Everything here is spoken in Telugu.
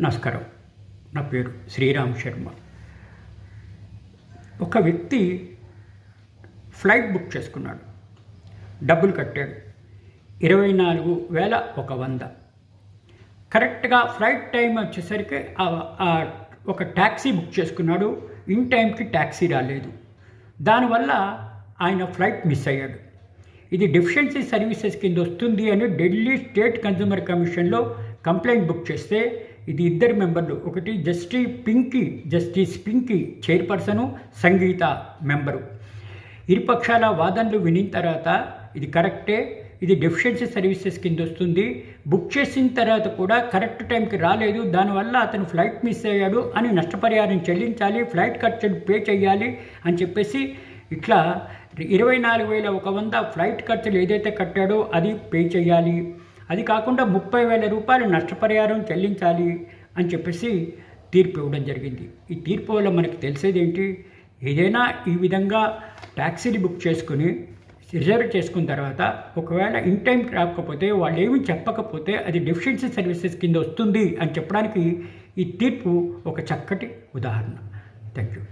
నమస్కారం. నా పేరు శ్రీరామ్ శర్మ. ఒక వ్యక్తి ఫ్లైట్ బుక్ చేసుకున్నాడు. డబ్బులు కట్టాడు. ఇరవై నాలుగు వేల ఒక వంద. కరెక్ట్గా ఫ్లైట్ టైం వచ్చేసరికి ఒక ట్యాక్సీ బుక్ చేసుకున్నాడు. ఇన్ టైంకి ట్యాక్సీ రాలేదు. దానివల్ల ఆయన ఫ్లైట్ మిస్ అయ్యాడు. ఇది డెఫిషియన్సీ సర్వీసెస్ కింద వస్తుంది అని ఢిల్లీ స్టేట్ కన్జ్యూమర్ కమిషన్లో కంప్లైంట్ బుక్ చేస్తే ఇది ఇద్దరు మెంబర్లు. ఒకటి జస్టిస్ పింకీ జస్టిస్ పింకీ చైర్పర్సను సంగీత మెంబరు. ఇరుపక్షాల వాదనలు వినిన తర్వాత ఇది కరెక్టే ఇది డెఫిషియన్సీ సర్వీసెస్ కింద వస్తుంది. బుక్ చేసిన తర్వాత కూడా కరెక్ట్ టైంకి రాలేదు దానివల్ల అతను ఫ్లైట్ మిస్ అయ్యాడు అని నష్టపరిహారం చెల్లించాలి ఫ్లైట్ ఖర్చులు పే చేయాలి అని చెప్పేసి ఇట్లా ఇరవై నాలుగు వేల ఒక వంద ఫ్లైట్ ఖర్చులు ఏదైతే కట్టాడో అది పే చేయాలి అది కాకుండా ముప్పై వేల రూపాయలు నష్టపరిహారం చెల్లించాలి అని చెప్పేసి తీర్పు ఇవ్వడం జరిగింది. ఈ తీర్పు వల్ల మనకు తెలిసేది ఏంటి? ఏదైనా ఈ విధంగా ట్యాక్సీని బుక్ చేసుకుని రిజర్వ్ చేసుకున్న తర్వాత ఒకవేళ ఇన్ టైం రాకపోతే వాళ్ళు ఏమి చెప్పకపోతే అది డెఫిషియన్సీ సర్వీసెస్ కింద వస్తుంది అని చెప్పడానికి ఈ తీర్పు ఒక చక్కటి ఉదాహరణ. Thank you